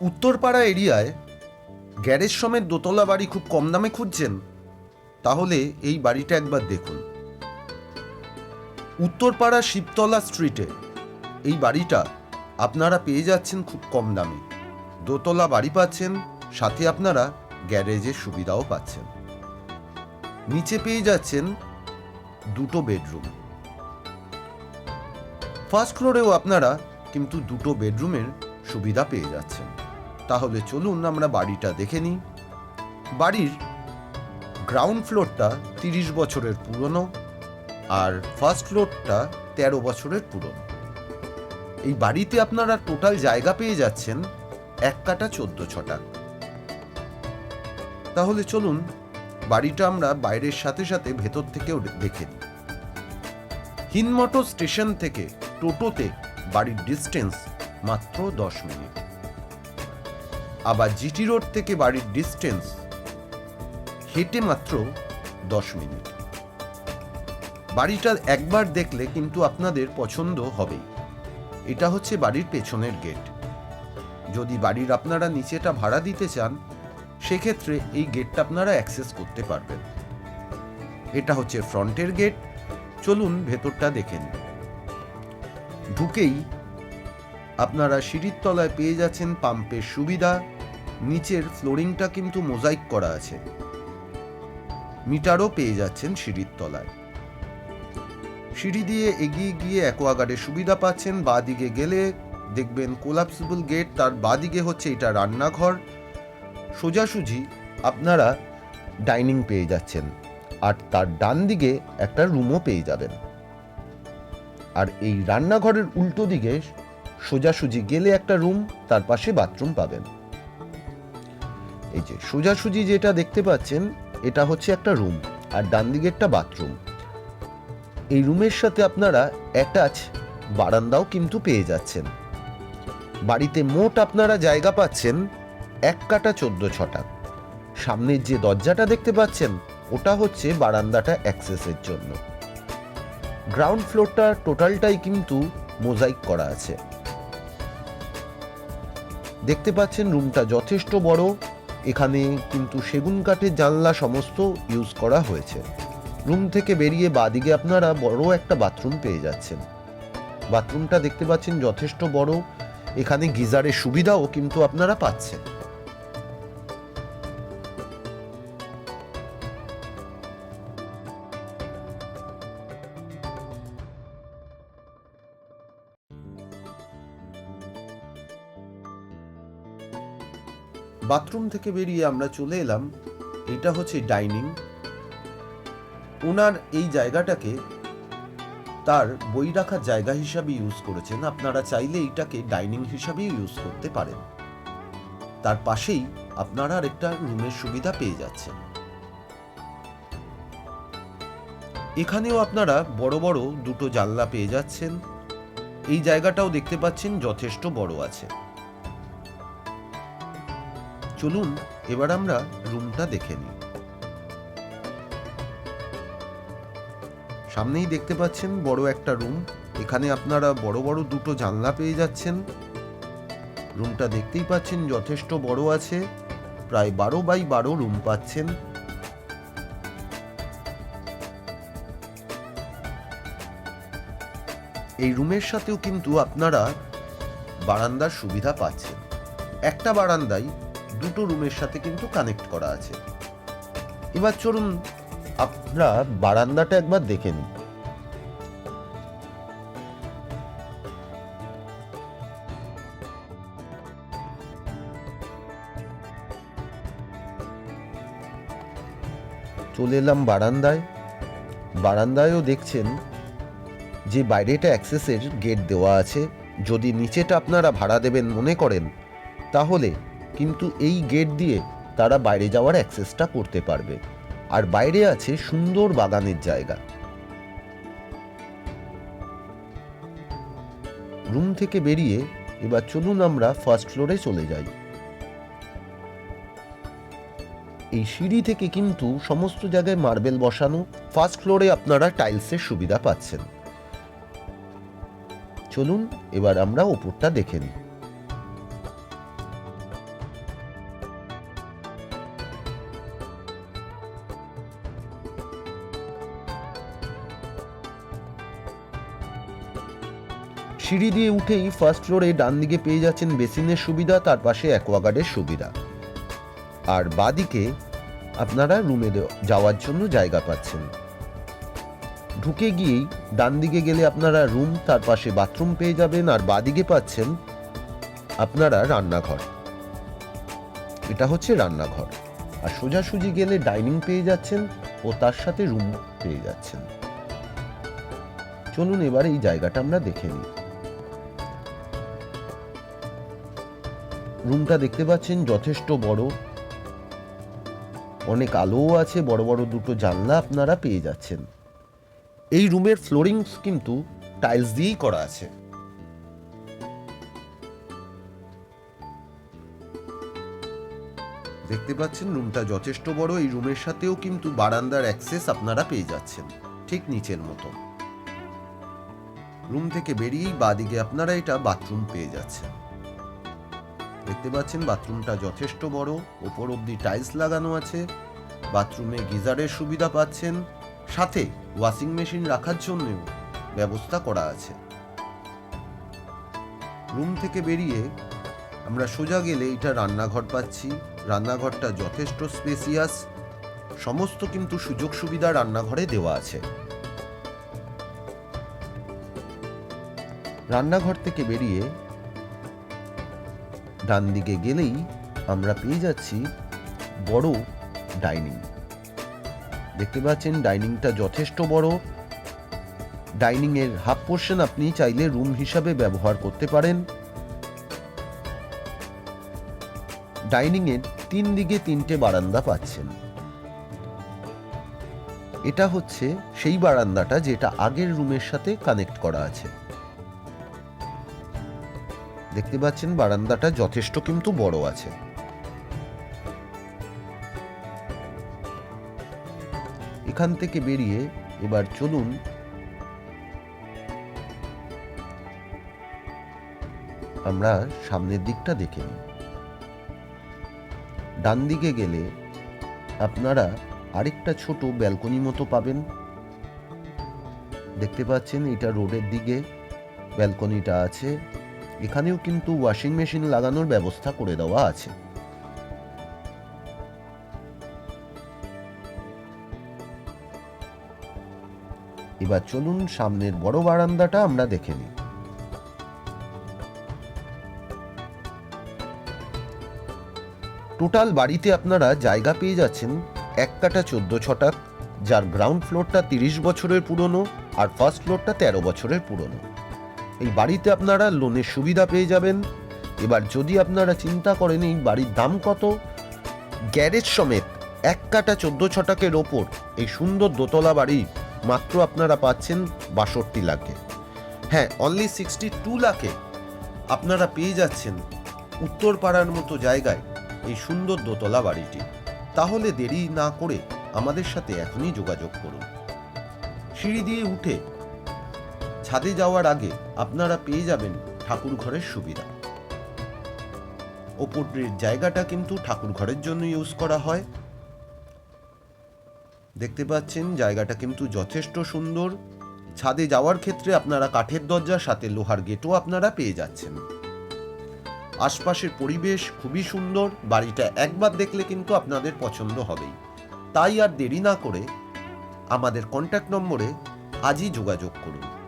উত্তরপাড়া এরিয়ায় গ্যারেজ সমেত দোতলা বাড়ি খুব কম দামে খুঁজছেন? তাহলে এই বাড়িটা একবার দেখুন। উত্তরপাড়া শিবতলা স্ট্রিটে এই বাড়িটা আপনারা পেয়ে যাচ্ছেন খুব কম দামে। দোতলা বাড়ি পাচ্ছেন, সাথে আপনারা গ্যারেজের সুবিধাও পাচ্ছেন। নিচে পেয়ে যাচ্ছেন দুটো বেডরুম। ফার্স্ট ফ্লোরেও আপনারা কিন্তু দুটো বেডরুমের সুবিধা পেয়ে যাচ্ছেন। তাহলে চলুন আমরা বাড়িটা দেখে নিই। বাড়ির গ্রাউন্ড ফ্লোরটা তিরিশ বছরের পুরনো আর ফার্স্ট ফ্লোরটা তেরো বছরের পুরনো। এই বাড়িতে আপনারা টোটাল জায়গা পেয়ে যাচ্ছেন এক কাটা চোদ্দ ছটা। তাহলে চলুন বাড়িটা আমরা বাইরের সাথে সাথে ভেতর থেকেও দেখে নিই। হিনমটো স্টেশন থেকে টোটোতে বাড়ির ডিস্টেন্স মাত্র দশ মিনিট। আবার জিটি রোড থেকে বাড়ির ডিস্টেন্স হেঁটে মাত্র দশ মিনিট। বাড়িটা একবার দেখলে কিন্তু আপনাদের পছন্দ হবেই। এটা হচ্ছে বাড়ির পেছনের গেট যদি বাড়ির আপনারা নিচেটা ভাড়া দিতে চান, সেক্ষেত্রে এই গেটটা আপনারা অ্যাক্সেস করতে পারবেন। এটা হচ্ছে ফ্রন্টের গেট চলুন ভেতরটা দেখেন ঢুকেই আপনারা সিঁড়ির তলায় পেয়ে যাচ্ছেন পাম্পের সুবিধা। নিচের ফ্লোরিংটা কিন্তু মোজাইক করা আছে। মিটারও পেয়ে যাচ্ছেন সিঁড়ির তলায়। সিঁড়ি দিয়ে এগিয়ে গিয়ে অ্যাকোয়াগার্ডের সুবিধা পাচ্ছেন, বাদিকে গেলে দেখবেন কোলাপসিবল গেট, তার বাদিকে হচ্ছে এটা রান্নাঘর। সোজাসুজি আপনারা ডাইনিং পেয়ে যাচ্ছেন, আর তার ডান দিকে একটা রুমও পেয়ে যাবেন। আর এই রান্নাঘরের উল্টো দিকে সোজাসুজি গেলে একটা রুম, তার পাশে বাথরুম পাবেন। এই যে সোজাসুজি যেটা দেখতে পাচ্ছেন, এটা হচ্ছে একটা রুম, আর ডান দিকে একটা বাথরুম। এই রুমের সাথে আপনারা অ্যাটাচ বারান্দাও কিন্তু পেয়ে যাচ্ছেন। বাড়িতে মোট আপনারা জায়গা পাচ্ছেন এক কাটা চোদ্দ ছটা। সামনের যে দরজাটা দেখতে পাচ্ছেন, ওটা হচ্ছে বারান্দাটা অ্যাক্সেসের জন্য। গ্রাউন্ড ফ্লোরটা টোটালটাই কিন্তু মোজাইক করা আছে। দেখতে পাচ্ছেন রুমটা যথেষ্ট বড়। এখানে কিন্তু সেগুন কাঠের জানলা সমস্ত ইউজ করা হয়েছে। রুম থেকে বেরিয়ে বাদিকে আপনারা বড় একটা বাথরুম পেয়ে যাচ্ছেন। বাথরুমটা দেখতে পাচ্ছেন যথেষ্ট বড়। এখানে গিজারের সুবিধাও কিন্তু আপনারা পাচ্ছেন। বাথরুম থেকে বেরিয়ে আমরা চলে এলাম। এটা হচ্ছে ডাইনিং। ওনার এই জায়গাটাকে তার বই রাখার জায়গা হিসাবে ইউজ করেছেন। আপনারা চাইলে এইটাকে ডাইনিং হিসাবে ইউজ করতে পারেন। তার পাশেই আপনারা আরেকটা রুমের সুবিধা পেয়ে যাচ্ছেন। এখানেও আপনারা বড় বড় দুটো জানলা পেয়ে যাচ্ছেন। এই জায়গাটাও দেখতে পাচ্ছেন যথেষ্ট বড় আছে। চলুন এবার আমরা রুমটা দেখে নিই। সামনেই দেখতে পাচ্ছেন বড় একটা রুম। এখানে আপনারা বড় বড় দুটো জানলা পেয়ে যাচ্ছেন। রুমটা দেখতেই পাচ্ছেন যথেষ্ট বড় আছে। প্রায় বারো বাই বারো রুম পাচ্ছেন। এই রুমের সাথেও কিন্তু আপনারা বারান্দার সুবিধা পাচ্ছেন। একটা বারান্দায় দুটো রুমের সাথে কিন্তু কানেক্ট করা আছে। এবার চলুন আপনারা বারান্দাটা একবার দেখে নিন চলে এলাম বারান্দায়। বারান্দায়ও দেখছেন যে বাইরেটা অ্যাক্সেসের গেট দেওয়া আছে। যদি নিচেটা আপনারা ভাড়া দেবেন মনে করেন, তাহলে কিন্তু এই গেট দিয়ে তারা বাইরে যাওয়ার অ্যাক্সেসটা করতে পারবে। আর বাইরে আছে সুন্দর বাগানের জায়গা। রুম থেকে বেরিয়ে এবার চলুন আমরা ফার্স্ট ফ্লোরে চলে যাই। এই সিঁড়ি থেকে কিন্তু সমস্ত জায়গায় মার্বেল বসানো ফার্স্ট ফ্লোরে আপনারা টাইলসের সুবিধা পাচ্ছেন। চলুন এবার আমরা ওপরটা দেখে নিই। সিঁড়ি দিয়ে উঠেই ফার্স্ট ফ্লোরে ডান দিকে পেয়ে যাচ্ছেন বেসিনের সুবিধা, তার পাশে অ্যাকোয়াগার্ডের সুবিধা। আর বাদিকে আপনারা রুমে যাওয়ার জন্য জায়গা পাচ্ছেন। ঢুকে গিয়েই ডান দিকে গেলে আপনারা রুম তার পাশে বাথরুম পেয়ে যাবেন, আর বাদিকে পাচ্ছেন আপনারা রান্নাঘর। এটা হচ্ছে রান্নাঘর। আর সোজাসুজি গেলে ডাইনিং পেয়ে যাচ্ছেন ও তার সাথে রুম পেয়ে যাচ্ছেন। চলুন এবার এই জায়গাটা আমরা দেখে নিই। রুমটা দেখতে পাচ্ছেন, যথেষ্ট বড়। অনেক আলোও আছে, বড় বড় দুটো জানলা আপনারা পেয়ে যাচ্ছেন। এই রুমের ফ্লোরিংস কিন্তু টাইলস দিয়েই করা আছে। দেখতে পাচ্ছেন, রুমটা যথেষ্ট বড়। এই রুমের সাথেও কিন্তু বারান্দার অ্যাক্সেস আপনারা পেয়ে যাচ্ছেন, ঠিক নিচের মতো। রুম থেকে বেরিয়েই বাদিকে আপনারা এটা বাথরুম পেয়ে যাচ্ছেন। দেখতে পাচ্ছেন, বাথরুমটা যথেষ্ট বড়, ওপর অব্দি টাইলস লাগানো আছে, বাথরুমে গিজারের সুবিধা পাচ্ছেন, সাথে ওয়াশিং মেশিন রাখার জন্যও ব্যবস্থা করা আছে। রুম থেকে বেরিয়ে আমরা সোজা গেলে এটা রান্নাঘর পাচ্ছি, রান্নাঘরটা যথেষ্ট স্পেসিয়াস, সমস্ত কিন্তু সুযোগ সুবিধা রান্নাঘরে দেওয়া আছে। রান্নাঘর থেকে বেরিয়ে ডান দিকে গেলেই আমরা পেয়ে যাচ্ছি বড় ডাইনিং। দেখতে পাচ্ছেন, ডাইনিংটা যথেষ্ট বড়। ডাইনিং এর হাফ পোর্শন আপনি চাইলে রুম হিসাবে ব্যবহার করতে পারেন। ডাইনিং এর তিন দিকে তিনটে বারান্দা পাচ্ছেন। এটা হচ্ছে সেই বারান্দাটা যেটা আগের রুমের সাথে কানেক্ট করা আছে। দেখতে পাচ্ছেন বারান্দাটা যথেষ্ট কিন্তু বড় আছে। এখান থেকে বেরিয়ে এবার চলুন। আমরা সামনের দিকটা দেখে নিই। ডান দিকে গেলে আপনারা আরেকটা ছোট ব্যালকনি মতো পাবেন। দেখতে পাচ্ছেন এটা রোডের দিকে, ব্যালকনিটা আছে। এখানেও কিন্তু ওয়াশিং মেশিন লাগানোর ব্যবস্থা করে দেওয়া আছে। এবার চলুন সামনের বড় বারান্দাটা আমরা দেখে নিই। টোটাল বাড়িতে আপনারা জায়গা পেয়ে যাচ্ছেন এক কাটা চোদ্দ ছটাক যার গ্রাউন্ড ফ্লোরটা তিরিশ বছরের পুরনো আর ফার্স্ট ফ্লোরটা তেরো বছরের পুরনো। এই বাড়িতে আপনারা লোনের সুবিধা পেয়ে যাবেন। এবার যদি আপনারা চিন্তা করেন এই বাড়ির দাম কত, গ্যারেজ সমেত এক কাটা চোদ্দ ছটাকের ওপর এই সুন্দর দোতলা বাড়ি মাত্র আপনারা পাচ্ছেন বাষট্টি লাখে। হ্যাঁ অনলি সিক্সটি টু লাখে আপনারা পেয়ে যাচ্ছেন উত্তর পাড়ার মতো জায়গায় এই সুন্দর দোতলা বাড়িটি। তাহলে দেরি না করে আমাদের সাথে এখনই যোগাযোগ করুন। সিঁড়ি দিয়ে উঠে ছাদে যাওয়ার আগে আপনারা পেয়ে যাবেন ঠাকুর ঘরের সুবিধা। ওপরের জায়গাটা কিন্তু ঠাকুর ঘরের জন্য ইউজ করা হয়। দেখতে পাচ্ছেন, জায়গাটা কিন্তু যথেষ্ট সুন্দর। ছাদে যাওয়ার ক্ষেত্রে আপনারা কাঠের দরজার সাথে লোহার গেটও আপনারা পেয়ে যাচ্ছেন। আশপাশের পরিবেশ খুবই সুন্দর, বাড়িটা একবার দেখলে কিন্তু আপনাদের পছন্দ হবেই। তাই আর দেরি না করে আমাদের কন্ট্যাক্ট নম্বরে আজই যোগাযোগ করুন।